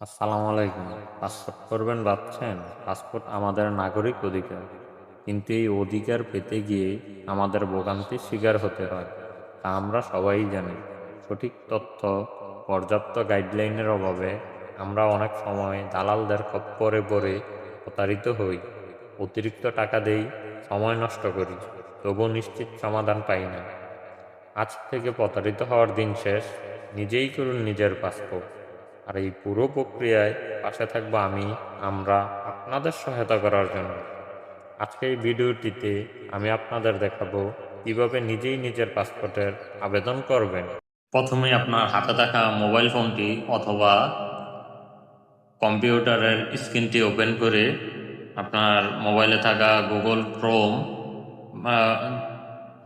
আসসালামু আলাইকুম। পাসপোর্ট করবেন ভাবছেন? পাসপোর্ট আমাদের নাগরিক অধিকার। কিন্তু এই অধিকার পেতে গিয়ে আমাদের ভোগান্তির শিকার হতে হয়। তা আমরা সবাই জানি। সঠিক তথ্য, পর্যাপ্ত গাইডলাইনের অভাবে আমরা অনেক সময় দালালদের খপ্পরে পড়ে প্রতারিত হই। অতিরিক্ত টাকা দেই, সময় নষ্ট করি তবু নিশ্চিত সমাধান পাই না। আজ থেকে প্রতারিত হওয়ার দিন শেষ। নিজেই করুন নিজের পাসপোর্ট। আর এই পুরো প্রক্রিয়ায় পাশে থাকব আমি, আমরা আপনাদের সহায়তা করার জন্য। আজকে এই ভিডিওটিতে আমি আপনাদের দেখাবো কীভাবে নিজেই নিজের পাসপোর্টের আবেদন করবেন। প্রথমে আপনার হাতে থাকা মোবাইল ফোনটি অথবা কম্পিউটারের স্ক্রিনটি ওপেন করে আপনার মোবাইলে থাকা গুগল ক্রোম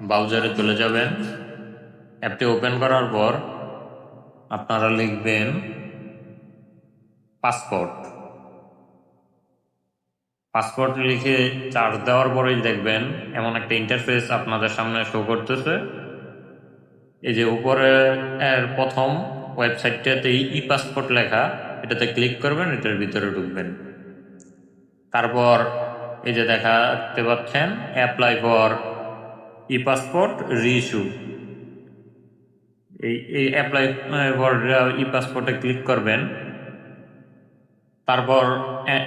ব্রাউজারে চলে যাবেন। অ্যাপটি ওপেন করার পর আপনারা লিখবেন পাসপোর্ট। পাসপোর্ট লিখে চার্জ দেওয়ার পরেই দেখবেন এমন একটা ইন্টারফেস আপনাদের সামনে শো করতেছে। এই যে উপরে এর প্রথম ওয়েবসাইটটাতে ই পাসপোর্ট লেখা, এটাতে ক্লিক করবেন, এটার ভিতরে ঢুকবেন। তারপর এই যে দেখাতে পাচ্ছেন apply for e passport reissue এই এই অ্যাপ্লাই ফর ই পাসপোর্টে ক্লিক করবেন তারপর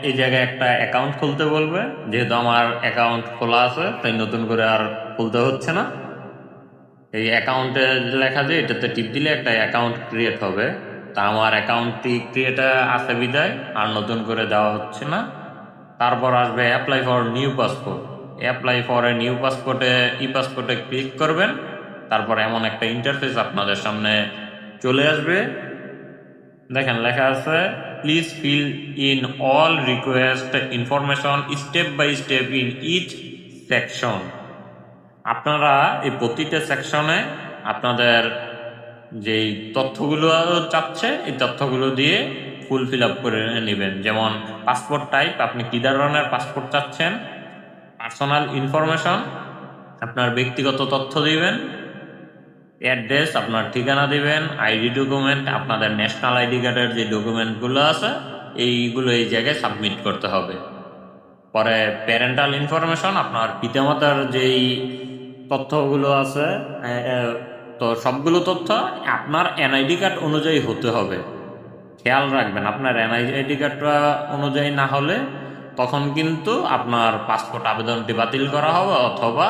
এই জায়গায় একটা অ্যাকাউন্ট খুলতে বলবে। যেহেতু আমার অ্যাকাউন্ট খোলা আছে, তাই নতুন করে আর খুলতে হচ্ছে না। এই অ্যাকাউন্টে লেখা যে, এটাতে টিপ দিলে একটা অ্যাকাউন্ট ক্রিয়েট হবে। তা আমার অ্যাকাউন্টটি ক্রিয়েট আছে বিদায়, আর নতুন করে দেওয়া হচ্ছে না। তারপর আসবে apply for new passport apply for a new পাসপোর্টে ই পাসপোর্টে ক্লিক করবেন। তারপর এমন একটা ইন্টারফেস আপনাদের সামনে চলে আসবে। দেখেন লেখা আছে please fill in all request information step by step in each section আপনারা এই প্রতিটা সেকশনে আপনাদের যেই তথ্যগুলো চাচ্ছে, এই তথ্যগুলো দিয়ে ফুল ফিল আপ করে নেবেন। যেমন পাসপোর্ট টাইপ আপনি কী ধরনের পাসপোর্ট চাচ্ছেন? পার্সোনাল ইনফরমেশন আপনার ব্যক্তিগত তথ্য দিবেন। অ্যাড্রেস আপনার ঠিকানা দিবেন আইডি ডকুমেন্ট আপনাদের ন্যাশনাল আইডি কার্ডের যে ডকুমেন্টগুলো আছে, এইগুলো এই জায়গায় সাবমিট করতে হবে। পরে প্যারেন্টাল ইনফরমেশন আপনার পিতামাতার যেই তথ্যগুলো আছে তো সবগুলো তথ্য আপনার এনআইডি কার্ড অনুযায়ী হতে হবে। খেয়াল রাখবেন, আপনার এনআইডি কার্ডটা অনুযায়ী না হলে তখন কিন্তু আপনার পাসপোর্ট আবেদনটি বাতিল করা হবে অথবা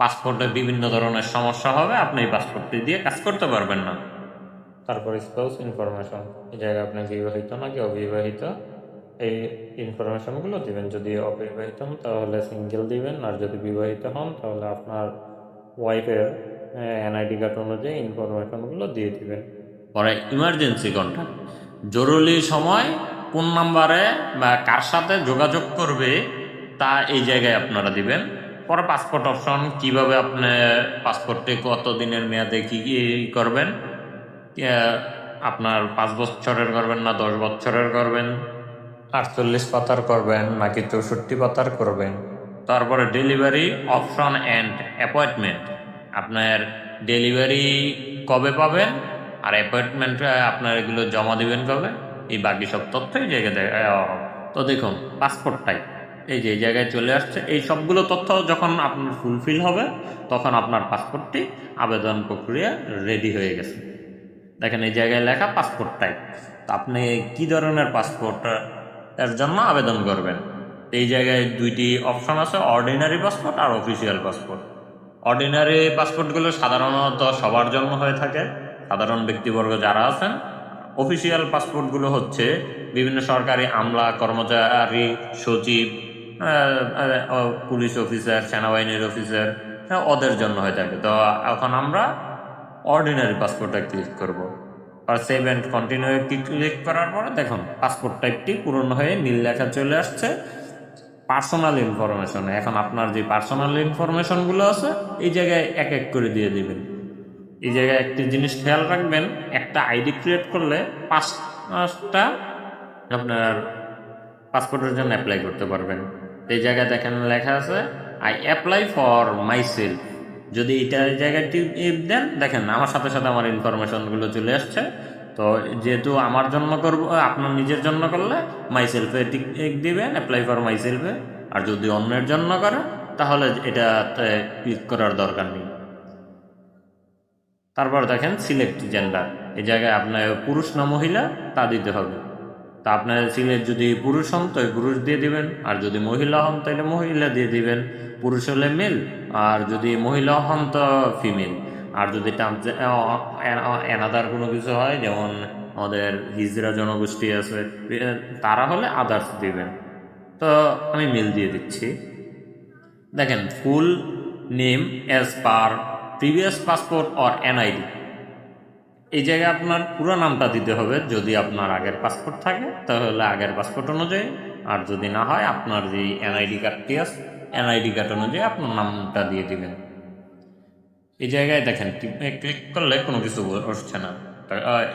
পাসপোর্টে বিভিন্ন ধরনের সমস্যা হবে আপনি এই পাসপোর্টটি দিয়ে কাজ করতে পারবেন না। তারপর স্পাউস ইনফরমেশন এই জায়গায় আপনি বিবাহিত নাকি অবিবাহিত এই ইনফরমেশনগুলো দিবেন। যদি অবিবাহিত হন তাহলে সিঙ্গেল দিবেন আর যদি বিবাহিত হন তাহলে আপনার ওয়াইফের এনআইডি কার্ড অনুযায়ী ইনফরমেশনগুলো দিয়ে দিবেন। পরে ইমার্জেন্সি কন্ট্যাক্ট জরুরি সময় কোন নাম্বারে বা কার সাথে যোগাযোগ করবে তা এই জায়গায় আপনারা দিবেন। পরে পাসপোর্ট অপশন কীভাবে আপনি পাসপোর্টে কত দিনের মেয়াদে কি কি করবেন? আপনার পাঁচ বছরের করবেন না দশ বছরের করবেন? আটচল্লিশ পাতার করবেন নাকি চৌষট্টি পাতার করবেন? তারপরে ডেলিভারি অপশন অ্যান্ড অ্যাপয়েন্টমেন্ট আপনার ডেলিভারি কবে পাবেন? আর অ্যাপয়েন্টমেন্ট আপনার এগুলো জমা দিবেন কবে? এই বাকি সব তথ্যই জায়গায় তো দেখুন পাসপোর্ট টাইপ এই যে এই জায়গায় চলে আসছে, এই সবগুলো তথ্য যখন আপনার ফুলফিল হবে, তখন আপনার পাসপোর্টটি আবেদন প্রক্রিয়া রেডি হয়ে গেছে। দেখেন এই জায়গায় লেখা পাসপোর্ট টাইপ তো আপনি কি ধরনের পাসপোর্ট এর জন্য আবেদন করবেন? এই জায়গায় দুইটি অপশন আছে অর্ডিনারি পাসপোর্ট আর অফিসিয়াল পাসপোর্ট অর্ডিনারি পাসপোর্টগুলো সাধারণত সবার জন্য হয়ে থাকে। সাধারণ ব্যক্তিবর্গ যারা আছেন অফিসিয়াল পাসপোর্টগুলো হচ্ছে বিভিন্ন সরকারি আমলা, কর্মচারী, সচিব পুলিশ অফিসার সেনাবাহিনীর অফিসার হ্যাঁ, ওদের জন্য হয়ে থাকে। তো এখন আমরা অর্ডিনারি পাসপোর্টটা ক্লিক করব। আর সেভ অ্যান্ড কন্টিনিউ ক্লিক করার পরে দেখুন পাসপোর্ট টাইপটি পূরণ হয়ে নীল লেখা চলে আসছে। পার্সোনাল ইনফরমেশন এখন আপনার যে পার্সোনাল ইনফরমেশনগুলো আছে এই জায়গায় এক এক করে দিয়ে দিবেন। এই জায়গায় একটি জিনিস খেয়াল রাখবেন একটা আইডি ক্রিয়েট করলে পাঁচটা আপনার পাসপোর্টের জন্য অ্যাপ্লাই করতে পারবেন। এই জায়গায় দেখেন লেখা আছে I apply for myself যদি এটা জায়গায় টিপ দেন, দেখেন আমার সাথে সাথে আমার ইনফরমেশনগুলো চলে আসছে। তো যেহেতু আমার জন্য করব, আপনার নিজের জন্য করলে মাই সেলফে টিক দিবেন অ্যাপ্লাই ফর মাই সেলফে আর যদি অন্যের জন্য করে তাহলে এটাতে ক্লিক করার দরকার নেই। তারপর দেখেন সিলেক্ট জেন্ডার এই জায়গায় আপনার পুরুষ না মহিলা, তা দিতে হবে। তা আপনার সিলেক্ট যদি পুরুষ হন তো পুরুষ দিয়ে দিবেন। আর যদি মহিলা হন, তাহলে মহিলা দিয়ে দিবেন। পুরুষ হলে মেল আর যদি মহিলা হন, তো ফিমেল আর যদি এনাদার কোনো কিছু হয়, যেমন আমাদের হিজরা জনগোষ্ঠী আছে তারা হলে আদার্স দিবেন। তো আমি মেল দিয়ে দিচ্ছি। দেখেন full name as per previous passport or NID এই জায়গায় আপনার পুরো নামটা দিতে হবে। যদি আপনার আগের পাসপোর্ট থাকে, তাহলে আগের পাসপোর্ট অনুযায়ী। আর যদি না হয়, আপনার যে এনআইডি কার্ডটি আছে, এনআইডি কার্ড অনুযায়ী আপনার নামটা দিয়ে দিবেন। এই জায়গায় দেখেন ক্লিক করলে কোনো কিছু আসছে না।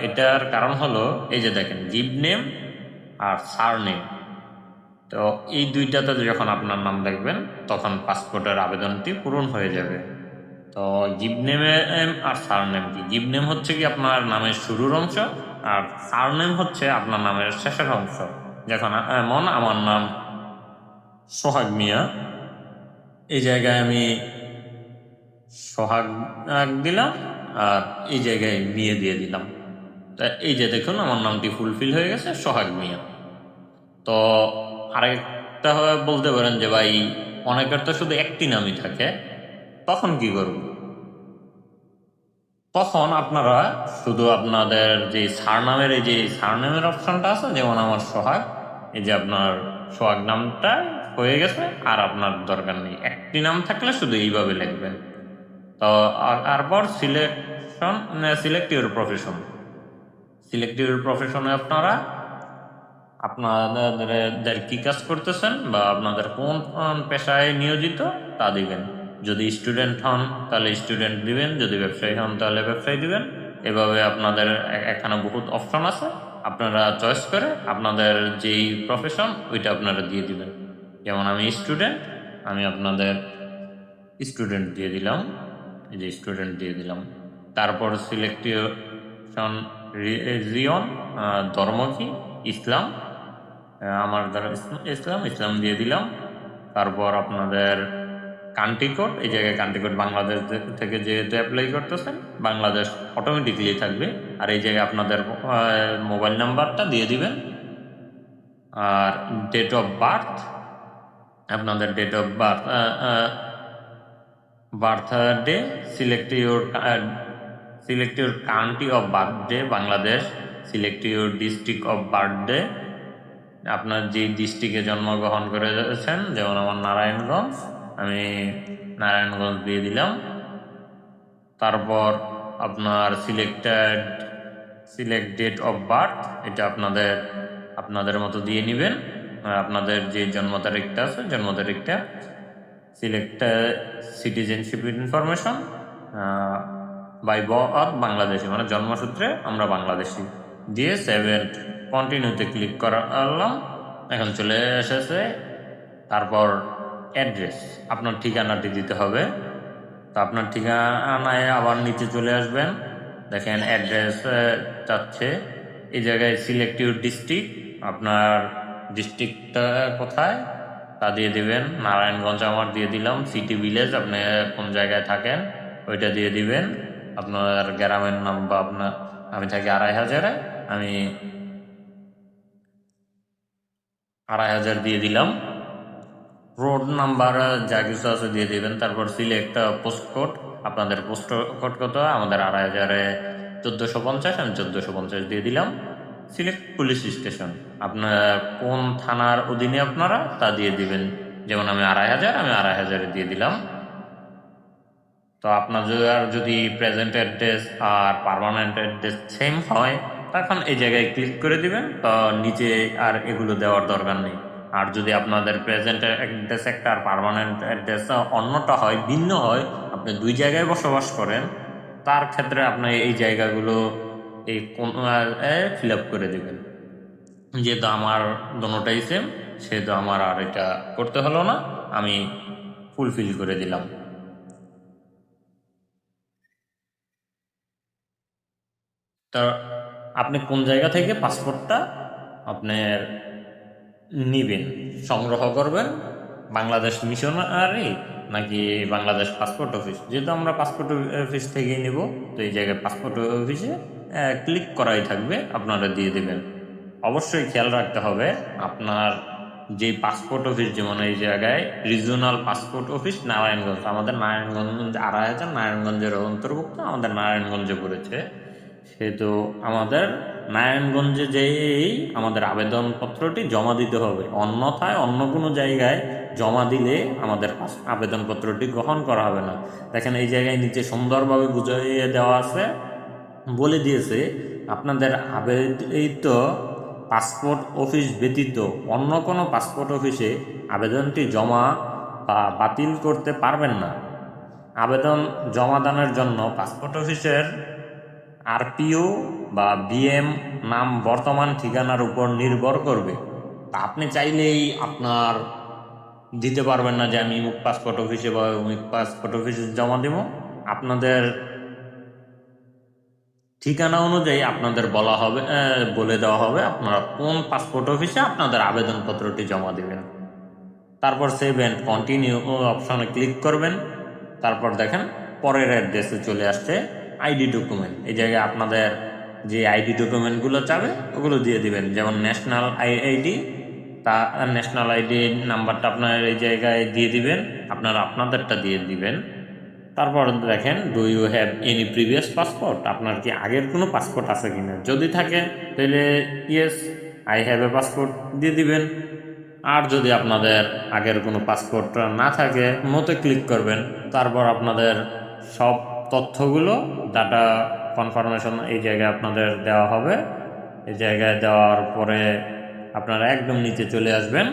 এটার কারণ হলো, এই যে দেখেন জিপ নেম আর সার নেম। তো এই দুইটাতে যখন আপনার নাম দেখবেন, তখন পাসপোর্টের আবেদনটি পূরণ হয়ে যাবে। তো জিপ নেমে আর সার নেম কি? জিপ নেম হচ্ছে কি আপনার নামের শুরুর অংশ আর সার নেম হচ্ছে আপনার নামের শেষের অংশ। যখন এমন আমার নাম সোহাগ মিয়া। এই জায়গায় আমি সোহাগ দিলাম আর এই জায়গায় মিয়ে দিয়ে দিলাম। তা এই যে দেখুন, আমার নামটি ফুলফিল হয়ে গেছে, সোহাগ মিয়া। তো আরেকটা বলতে পারেন যে ভাই, অনেকের তো শুধু একটি নামই থাকে। তখন কি করব? তখন আপনারা শুধু আপনাদের যে সারনামের, এই যে সারনামের অপশনটা আছে, যেমন আমার সোহাগ, এই যে আপনার সোহাগ নামটা হয়ে গেছে, আর আপনার দরকার নেই। একটি নাম থাকলে শুধু এইভাবে লিখবেন। তো তারপর selection select your profession. Select your প্রফেশনে আপনারা আপনাদের কি কাজ করতেছেন বা আপনাদের কোন পেশায় নিয়োজিত তা দিবেন। যদি স্টুডেন্ট হন, তাহলে স্টুডেন্ট দিবেন। যদি ব্যবসায়ী হন, তাহলে ব্যবসায়ী দিবেন। এভাবে আপনাদের এখানে বহুত অপশন আছে। আপনারা চয়েস করে আপনাদের যেই প্রফেশন ওইটা আপনারা দিয়ে দিবেন। যেমন আমি স্টুডেন্ট আমি আপনাদের স্টুডেন্ট দিয়ে দিলাম। এই যে স্টুডেন্ট দিয়ে দিলাম। তারপর সিলেকশন রিজন ধর্ম কি? ইসলাম। আমার দ্বারা ইসলাম ইসলাম দিয়ে দিলাম। তারপর আপনাদের কান্ট্রি কোড এই জায়গায় কান্ট্রি কোড বাংলাদেশ থেকে যেহেতু অ্যাপ্লাই করতেছেন, বাংলাদেশ অটোমেটিকলি থাকবে। আর এই জায়গায় আপনাদের মোবাইল নাম্বারটা দিয়ে দিবেন। আর ডেট অফ বার্থ আপনাদের date of birth birthday select your select your country of birthday Bangladesh select your district of birthday আপনার যে ডিস্ট্রিক্টে জন্মগ্রহণ করেছেন, যেমন আমার নারায়ণগঞ্জ আমি নারায়ণগঞ্জ দিয়ে দিলাম। তারপর আপনার selected select date of birth এটা আপনাদের আপনাদের মতো দিয়ে নেবেন। আপনাদের যে জন্ম তারিখটা আছে, জন্ম তারিখটা select citizenship information by birth Bangladeshi মানে জন্মসূত্রে আমরা বাংলাদেশি। দিয়ে সেভেন কন্টিনিউতে ক্লিক করলাম। এখন চলে এসেছে। তারপর অ্যাড্রেস আপনার ঠিকানাটি দিতে হবে। তো আপনার ঠিকানায় আবার নিচে চলে আসবেন। দেখেন অ্যাড্রেস চাচ্ছে এই জায়গায় সিলেক্টিভ ডিস্ট্রিক্ট আপনার ডিস্ট্রিক্টটা কোথায়, তা দিয়ে দিবেন। নারায়ণগঞ্জ আমার দিয়ে দিলাম সিটি ভিলেজ আপনি কোন জায়গায় থাকেন, ওইটা দিয়ে দিবেন। আপনার গ্রামের নাম বা আপনার, আমি থাকি আড়াই হাজারে, আমি আড়াই হাজার দিয়ে দিলাম। রোড নাম্বার যা কিছু আছে দিয়ে দিবেন। তারপর সিলেক্ট পোস্ট কোড আপনাদের পোস্ট কোড কত? আমাদের আড়াই হাজারে চোদ্দোশো পঞ্চাশ, আমি চোদ্দোশো পঞ্চাশ দিয়ে দিলাম। সিলেক্ট পুলিশ স্টেশন আপনার কোন থানার অধীনে আপনারা তা দিয়ে দিবেন। যেমন আমি আড়াই হাজার, আমি আড়াই হাজারে দিয়ে দিলাম। তো আপনার যদি প্রেজেন্ট অ্যাড্রেস আর পার্মানেন্ট অ্যাড্রেস সেম হয়, তখন এই জায়গায় ক্লিক করে দিবেন। তো নিচে আর এগুলো দেওয়ার দরকার নেই। আর যদি আপনাদের প্রেজেন্ট অ্যাড্রেস একটা আর পার্মানেন্ট অ্যাড্রেস অন্যটা হয়, ভিন্ন হয়, আপনি দুই জায়গায় বসবাস করেন, তার ক্ষেত্রে আপনি এই জায়গাগুলো এই কোন ফিল আপ করে দেবেন। যেহেতু আমার দোনোটাই সেম সেহেতু আমার আর এটা করতে হলো না, আমি ফুলফিল করে দিলাম। তা আপনি কোন জায়গা থেকে পাসপোর্টটা আপনার নিবেন, সংগ্রহ করবেন বাংলাদেশ মিশনারি নাকি বাংলাদেশ পাসপোর্ট অফিস। যেহেতু আমরা পাসপোর্ট অফিস থেকেই নিব, তো এই জায়গায় পাসপোর্ট অফিসে ক্লিক করাই থাকবে, আপনারা দিয়ে দেবেন। অবশ্যই খেয়াল রাখতে হবে, আপনার যে পাসপোর্ট অফিস, যেমন এই জায়গায় রিজিওনাল পাসপোর্ট অফিস, নারায়ণগঞ্জ। আমাদের নারায়ণগঞ্জ, আড়াই হাজার নারায়ণগঞ্জের অন্তর্ভুক্ত, আমাদের নারায়ণগঞ্জে পড়েছে। সেহেতু আমাদের নারায়ণগঞ্জে যেই আমাদের আবেদনপত্রটি জমা দিতে হবে, অন্যথায় অন্য কোনো জায়গায় জমা দিলে আমাদের আবেদনপত্রটি গ্রহণ করা হবে না। দেখেন এই জায়গায় নিচে সুন্দরভাবে বুঝিয়ে দেওয়া আছে, বলে দিয়েছে, আপনাদের আবেদিত পাসপোর্ট অফিস ব্যতীত অন্য কোনো পাসপোর্ট অফিসে আবেদনটি জমা বা বাতিল করতে পারবেন না। আবেদন জমাদানের জন্য পাসপোর্ট অফিসের আরপিও বা বিএম নাম বর্তমান ঠিকানার উপর নির্ভর করবে। তা আপনি চাইলেই আপনার দিতে পারবেন না যে আমি মুখ পাসপোর্ট অফিসে বা অমুক পাসপোর্ট অফিসে জমা দেব। আপনাদের ঠিকানা অনুযায়ী আপনাদের বলা হবে বলে দেওয়া হবে আপনারা কোন পাসপোর্ট অফিসে আপনাদের আবেদনপত্রটি জমা দেবেন। তারপর সেভ অ্যান্ড কন্টিনিউ অপশনে ক্লিক করবেন। তারপর দেখেন পরের অ্যাড্রেসে চলে আসছে আইডি ডকুমেন্ট এই জায়গায় আপনাদের যে আইডি ডকুমেন্টগুলো চাবে, ওগুলো দিয়ে দিবেন। যেমন ন্যাশনাল আইডি তা ন্যাশনাল আইডি নাম্বারটা আপনার এই জায়গায় দিয়ে দিবেন, আপনারা আপনাদেরটা দিয়ে দিবেন। তারপর দেখেন do you have any previous passport আপনার কি আগের কোনো পাসপোর্ট আছে কি না যদি থাকে, তাহলে yes I have a passport দিয়ে দিবেন। আর যদি আপনাদের আগের কোনো পাসপোর্ট না থাকে মতে ক্লিক করবেন। তারপর আপনাদের সব তথ্যগুলো ডাটা কনফার্মেশন এই জায়গায় আপনাদের দেওয়া হবে। এই জায়গায় দেওয়ার পরে আপনারা একদম নিচে চলে আসবেন।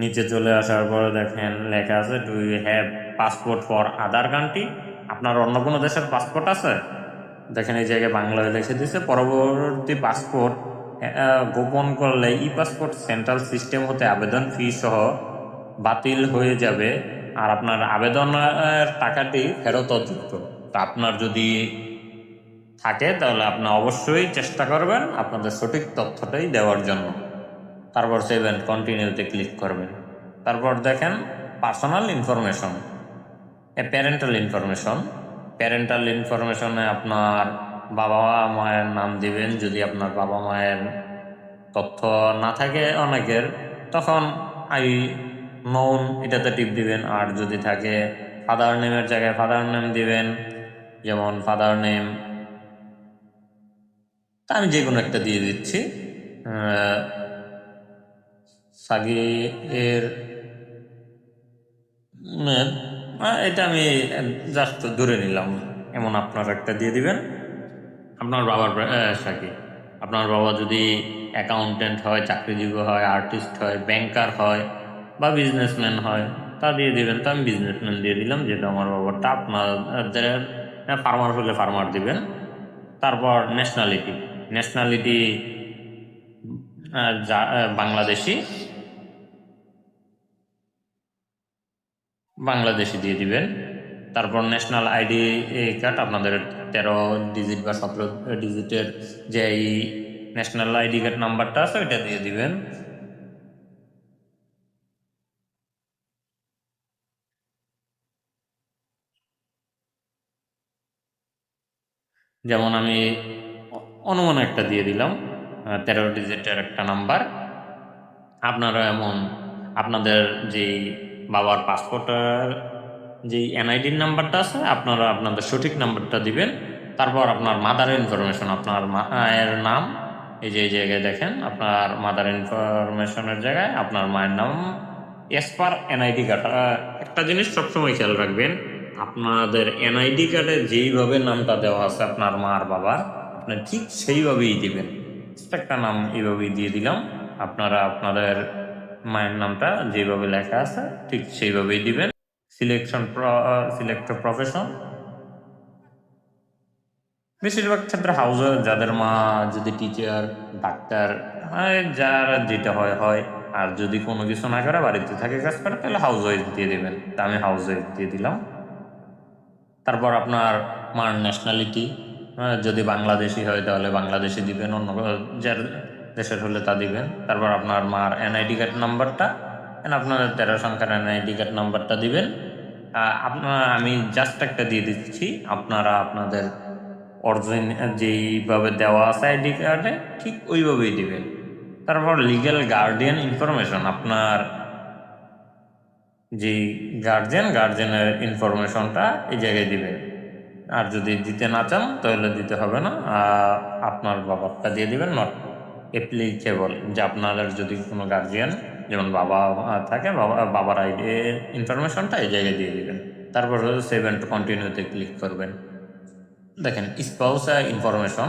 নিচে চলে আসার পরে দেখেন লেখা আছে do you have passport for other country আপনার অন্য কোনো দেশের পাসপোর্ট আছে? দেখেন এই জায়গায় বাংলায় লিখে দিয়েছে, পরবর্তী পাসপোর্ট গোপন করলে ই পাসপোর্ট সেন্ট্রাল সিস্টেম হতে আবেদন ফি সহ বাতিল হয়ে যাবে। আর আপনার আবেদনের টাকাটি ফেরত যুক্ত তা আপনার যদি থাকে, তাহলে আপনি অবশ্যই চেষ্টা করবেন আপনাদের সঠিক তথ্যটাই দেওয়ার জন্য। তারপর সেভ অ্যান্ড কন্টিনিউতে ক্লিক করবেন। তারপর দেখেন পার্সোনাল ইনফরমেশন এ প্যারেন্টাল ইনফরমেশন প্যারেন্টাল ইনফরমেশনে আপনার বাবা মায়ের নাম দিবেন। যদি আপনার বাবা মায়ের তথ্য না থাকে অনেকের, তখন আই নৌন এটাতে টিপ দিবেন। আর যদি থাকে ফাদার নেমের জায়গায় ফাদার নেম দিবেন, যেমন ফাদার নেম আমি যে কোনো একটা দিয়ে দিচ্ছি। সাগি এর এটা আমি জাস্ট ধরে নিলাম। এমন আপনার একটা দিয়ে দিবেন। আপনার বাবার সাকি, আপনার বাবা যদি অ্যাকাউন্টেন্ট হয়, চাকরিজীবী হয় আর্টিস্ট হয় ব্যাংকার হয় বা বিজনেসম্যান হয়, তা দিয়ে দিবেন। তো আমি বিজনেসম্যান দিয়ে দিলাম, যেটা আমার বাবারটা আপনাদের ফার্মার হলে ফার্মার দিবেন। তারপর ন্যাশনালিটি ন্যাশনালিটি যা বাংলাদেশি বাংলাদেশি দিয়ে দিবেন। তারপর ন্যাশনাল আইডি কার্ড আপনাদের তেরো ডিজিট বা সতেরো ডিজিটের যে এই ন্যাশনাল আইডি কার্ড নাম্বারটা আছে, ওইটা দিয়ে দিবেন। যেমন আমি অনুমান একটা দিয়ে দিলাম তেরো ডিজিটের একটা নাম্বার। আপনারা এমন আপনাদের যেই বাবার পাসপোর্টের যেই এনআইডির নাম্বারটা আছে, আপনারা আপনাদের সঠিক নাম্বারটা দিবেন। তারপর আপনার মাদার ইনফরমেশন আপনার মায়ের নাম, এই যে এই জায়গায় দেখেন, আপনার মাদার ইনফরমেশনের জায়গায় আপনার মায়ের নাম এস পার এনআইডি কার্ড একটা জিনিস সবসময় খেয়াল রাখবেন আপনাদের এনআইডি কার্ডে যেইভাবে নামটা দেওয়া আছে আপনার মা আর বাবার, আপনি ঠিক সেইভাবেই দিবেন। একটা নাম এইভাবেই দিয়ে দিলাম। আপনারা আপনাদের মায়ের নামটা যেভাবে লেখা আছে, ঠিক সেইভাবেই দিবেন। সিলেকশন সিলেক্ট প্রফেশন বেশিরভাগ ক্ষেত্রে হাউস যাদের মা, যদি টিচার ডাক্তার যার যেটা হয় হয়। আর যদি কোনো কিছু না করে, বাড়িতে থাকে কাজ করে, তাহলে হাউস ওয়াইফ দিয়ে দেবেন। তা আমি হাউস ওয়াইফ দিয়ে দিলাম। তারপর আপনার মার ন্যাশনালিটি যদি বাংলাদেশি হয় তাহলে বাংলাদেশি দিবেন, অন্য যার দেশের হলে তা দিবেন। তারপর আপনার মার এনআইডি কার্ড নাম্বারটা আপনার তেরো সংখ্যার এনআইডি কার্ড নাম্বারটা দিবেন। আপনার আমি জাস্ট একটা দিয়ে দিচ্ছি, আপনারা আপনাদের অরিজিন যেইভাবে দেওয়া আছে আইডি কার্ডে ঠিক ওইভাবেই দিবেন। তারপর লিগ্যাল গার্ডিয়ান ইনফরমেশন আপনার যে গার্জেন গার্জেনের ইনফরমেশনটা এই জায়গায় দিবেন আর যদি দিতে না চান, তাহলে দিতে হবে না। আপনার বাবারটা দিয়ে দিবেন নট অ্যাপ্লিকেবল যে আপনাদের যদি কোনো গার্জিয়ান যেমন বাবা থাকে, বাবা, বাবার আইডি ইনফরমেশনটা এই জায়গায় দিয়ে দিবেন। তারপর সেভেন টু কন্টিনিউতে ক্লিক করবেন। দেখেন স্পাউস ইনফরমেশন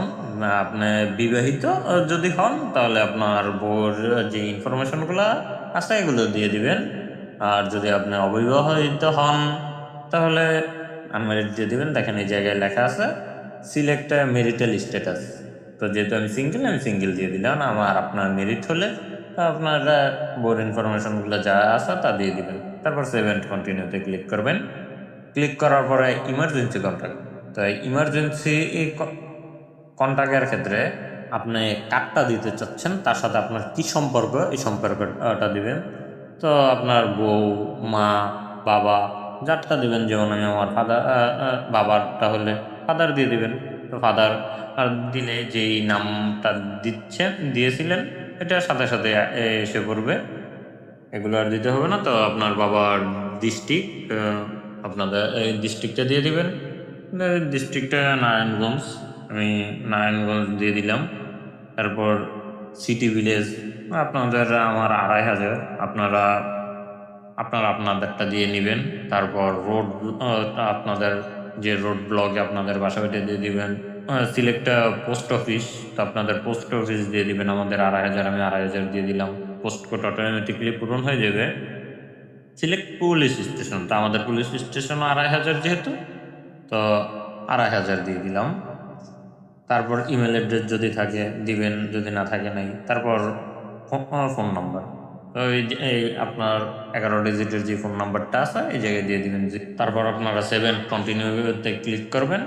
আপনি বিবাহিত যদি হন, তাহলে আপনার বউর যে ইনফরমেশনগুলো আছে, এগুলো দিয়ে দিবেন। আর যদি আপনি অবিবাহিত হন, তাহলে আনমেরিড দিয়ে দিবেন। দেখেন এই জায়গায় লেখা আছে সিলেক্ট মেরিটাল স্ট্যাটাস তো যেহেতু আমি সিঙ্গেল আমি সিঙ্গেল দিয়ে দিলাম। আমার আপনার মেরিট হলে আপনার বউর ইনফরমেশনগুলো যা আছে তা দিয়ে দিবেন। তারপর সেভেন কন্টিনিউতে ক্লিক করবেন। ক্লিক করার পরে ইমার্জেন্সি কন্ট্যাক্ট তো ইমার্জেন্সি কন্ট্যাক্টের ক্ষেত্রে আপনি কার্ডটা দিতে চাচ্ছেন, তার সাথে আপনার কি সম্পর্ক? এই সম্পর্কটা দিবেন। তো আপনার বউ, মা, বাবা, যারটা দিবেন, যেমন আমি আমার ফাদার বাবারটা হলে ফাদার দিয়ে দেবেন। তো ফাদার আর দিলে যেই নামটা দিচ্ছেন দিয়েছিলেন, এটা সাথে সাথে এসে পড়বে। এগুলো আর দিতে হবে না, তো আপনার বাবার ডিস্ট্রিক্ট আপনাদের এই ডিস্ট্রিক্টটা দিয়ে দিবেন। ডিস্ট্রিক্টটা নারায়ণগঞ্জ, আমি নারায়ণগঞ্জ দিয়ে দিলাম। তারপর সিটি ভিলেজ আপনাদের আমার আড়াই হাজার। আপনারা আপনারা আপনাদেরটা দিয়ে নেবেন, তারপর রোড আপনাদের যে রোড ব্লকে আপনাদের বাসা বাড়িতে দিয়ে দিবেন সিলেক্ট পোস্ট অফিস তো আপনাদের পোস্ট অফিস দিয়ে দিবেন আমাদের আড়াই হাজার, আমি আড়াই হাজার দিয়ে দিলাম। পোস্ট কোড অটোমেটিকলি পূরণ হয়ে যাবে। সিলেক্ট পুলিশ স্টেশন তো আমাদের পুলিশ স্টেশন আড়াই হাজার যেহেতু, তো আড়াই হাজার দিয়ে দিলাম। তারপর ইমেল অ্যাড্রেস যদি থাকে, দিবেন, যদি না থাকে নাই। তারপর ফোন নাম্বার ওই এই আপনার এগারো ডিজিটের যে ফোন নাম্বারটা আছে, এই জায়গায় দিয়ে দিবেন যে, তারপর আপনারা সেভেন কন্টিনিউতে ক্লিক করবেন।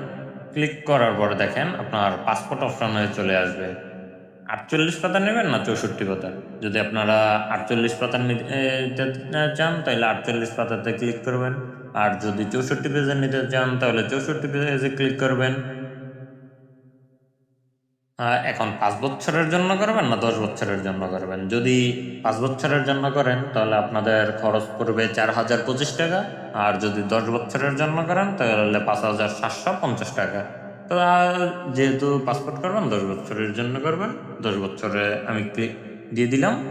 ক্লিক করার পরে দেখেন আপনার পাসপোর্ট অপশনে চলে আসবে। আটচল্লিশ পাতা নেবেন না চৌষট্টি পাতা? যদি আপনারা আটচল্লিশ পাতা নিতে চান তাহলে আটচল্লিশ পাতাতে ক্লিক করবেন। আর যদি চৌষট্টি পেজে নিতে চান, তাহলে চৌষট্টি পেজে ক্লিক করবেন। এখন পাঁচ বছরের জন্য করবেন না দশ বছরের জন্য করবেন? যদি পাঁচ বছরের জন্য করেন, তাহলে আপনাদের খরচ পড়বে চার হাজার পঁচিশ টাকা। আর যদি দশ বছরের জন্য করেন, তাহলে পাঁচ হাজার সাতশো পঞ্চাশ টাকা। তো যেহেতু পাসপোর্ট করবেন, দশ বছরের জন্য করবেন। দশ বছরে আমি ক্লিক দিয়ে দিলাম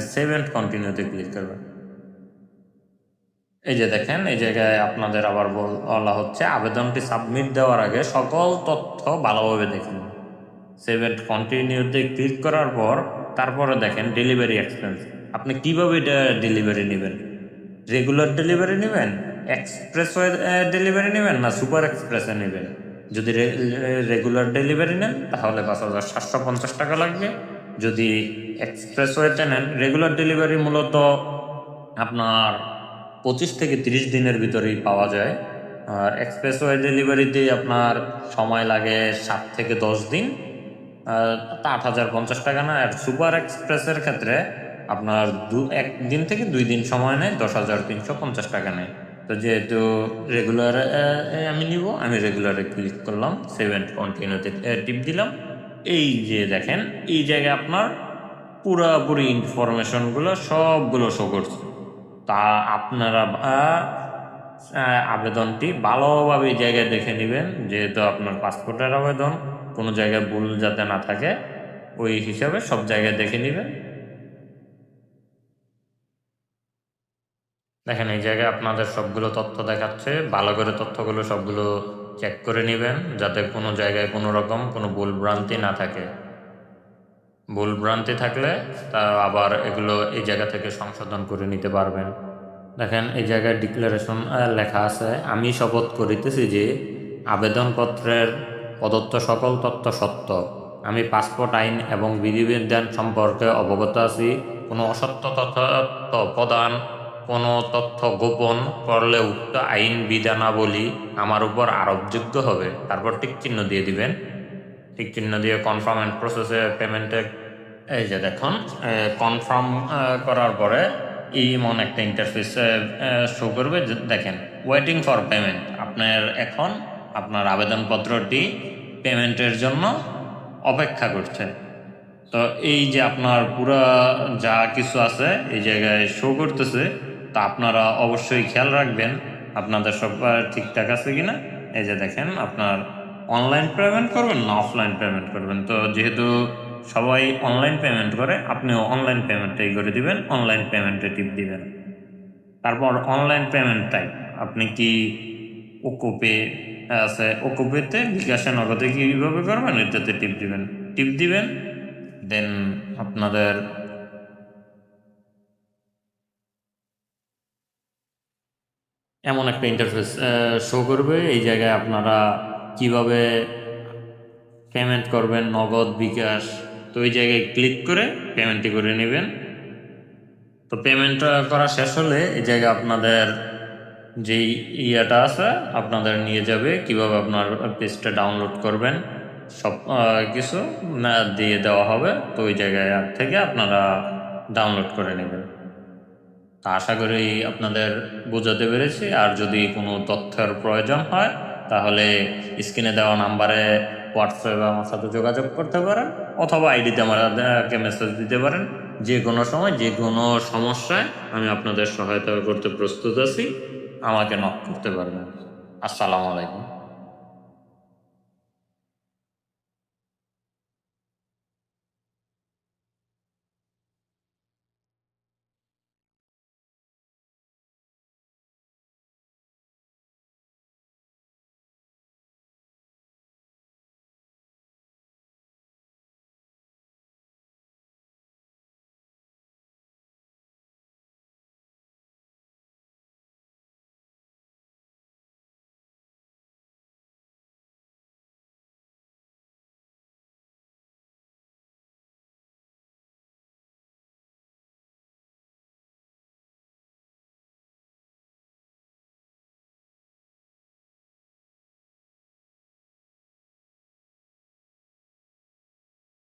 সেভ অ্যান্ড কন্টিনিউতে ক্লিক করবেন। এই যে দেখেন, এই জায়গায় আপনাদের আবার বল- হচ্ছে, আবেদনটি সাবমিট দেওয়ার আগে সকল তথ্য ভালোভাবে সেভেন কন্টিনিউতে ক্লিক করার পর তারপরে দেখেন ডেলিভারি এক্সপেন্স আপনি কীভাবে ডেলিভারি নেবেন? রেগুলার ডেলিভারি নেবেন? এক্সপ্রেস ডেলিভারি নেবেন না সুপার এক্সপ্রেসে নেবেন? যদি রেগুলার ডেলিভারি নেন, তাহলে পাঁচ হাজার সাতশো পঞ্চাশ টাকা লাগবে। যদি এক্সপ্রেস ওয়েতে নেন রেগুলার ডেলিভারি মূলত আপনার পঁচিশ থেকে তিরিশ দিনের ভিতরেই পাওয়া যায়। আর এক্সপ্রেস ওয়ে ডেলিভারিতে আপনার সময় লাগে সাত থেকে দশ দিন। আট হাজার পঞ্চাশ টাকা না, আর সুপার এক্সপ্রেসের ক্ষেত্রে আপনার দু, এক দিন থেকে দুই দিন সময় নেয়, দশ হাজার তিনশো পঞ্চাশ টাকা নেয়। তো যেহেতু রেগুলার আমি নিব, আমি রেগুলারে ক্লিক করলাম সেভেন কন্টিনিউতে টিপ দিলাম। এই যে দেখেন, এই জায়গায় আপনার পুরাপুরি ইনফরমেশনগুলো সবগুলো শো করছে। তা আপনারা আবেদনটি ভালোভাবে এই জায়গায় দেখে নেবেন, যেহেতু আপনার পাসপোর্টের আবেদন। কোনো জায়গায় ভুল যাতে না থাকে, ওই হিসাবে সব জায়গায় দেখে নেবেন। দেখেন, এই জায়গায় আপনাদের সবগুলো তথ্য দেখাচ্ছে। ভালো করে তথ্যগুলো সবগুলো চেক করে নেবেন, যাতে কোনো জায়গায় কোনো রকম কোনো ভুল ভ্রান্তি না থাকে। ভুল ভ্রান্তি থাকলে তা আবার এগুলো এই জায়গা থেকে সংশোধন করে নিতে পারবেন। দেখেন, এই জায়গায় ডিক্লারেশন লেখা আছে, আমি শপথ করিতেছি যে আবেদনপত্রের প্রদত্ত সকল তথ্য সত্য। আমি পাসপোর্ট আইন এবং বিধিবিধান সম্পর্কে অবগত আছি। কোনো অসত্য তথ্য প্রদান, কোনো তথ্য গোপন করলে উক্ত আইন বিধানাবলী আমার উপর আরোপযোগ্য হবে। তারপর টিক চিহ্ন দিয়ে দিবেন। টিক চিহ্ন দিয়ে কনফার্ম অ্যান্ড প্রসেসে পেমেন্টে এই যে দেখুন কনফার্ম করার পরে ইমন একটা ইন্টারফেস শো করবে। দেখেন ওয়েটিং ফর পেমেন্ট আপনার এখন আপনার আবেদনপত্রটি পেমেন্টের জন্য অপেক্ষা করছে তো এই যে আপনার পুরো যা কিছু আছে এই জায়গায় শো করতেছে, তা আপনারা অবশ্যই খেয়াল রাখবেন। আপনাদের সব ঠিকঠাক আছে কিনা? এই যে দেখেন, আপনার অনলাইন পেমেন্ট করবেন না অফলাইন পেমেন্ট করবেন? তো যেহেতু সবাই অনলাইন পেমেন্ট করে, আপনিও অনলাইন পেমেন্টটাই করে দিবেন অনলাইন পেমেন্টে টিপ দিবেন। তারপর অনলাইন পেমেন্ট টাইপ আপনি কি ওকোপে আছে। ওকোপেতে বিকাশে নগদে কীভাবে করবেন? এটাতে টিপ দিবেন। টিপ দিবেন, দেন আপনাদের এমন একটা ইন্টারফেস শো করবে। এই জায়গায় আপনারা কীভাবে পেমেন্ট করবেন? নগদ, বিকাশ, তো ওই জায়গায় ক্লিক করে পেমেন্টটি করে নেবেন। তো পেমেন্ট করা শেষ হলে এই জায়গায় আপনাদের যেই ইয়েটা আছে, আপনাদের নিয়ে যাবে। কীভাবে আপনার পেজটা ডাউনলোড করবেন, সব কিছু দিয়ে দেওয়া হবে। তো ওই জায়গায় থেকে আপনারা ডাউনলোড করে নেবেন। তা আশা করি আপনাদের বোঝাতে পেরেছি। আর যদি কোনো তথ্যের প্রয়োজন হয়, তাহলে স্ক্রিনে দেওয়া নাম্বারে হোয়াটসঅ্যাপে আমার সাথে যোগাযোগ করতে পারেন, অথবা আইডিতে আমাকে মেসেজ দিতে পারেন। যে কোনো সময়, যে কোনো সমস্যায় আমি আপনাদের সহায়তা করতে প্রস্তুত আছি। আমাকে নক করতে পারবেন। আসসালামু আলাইকুম।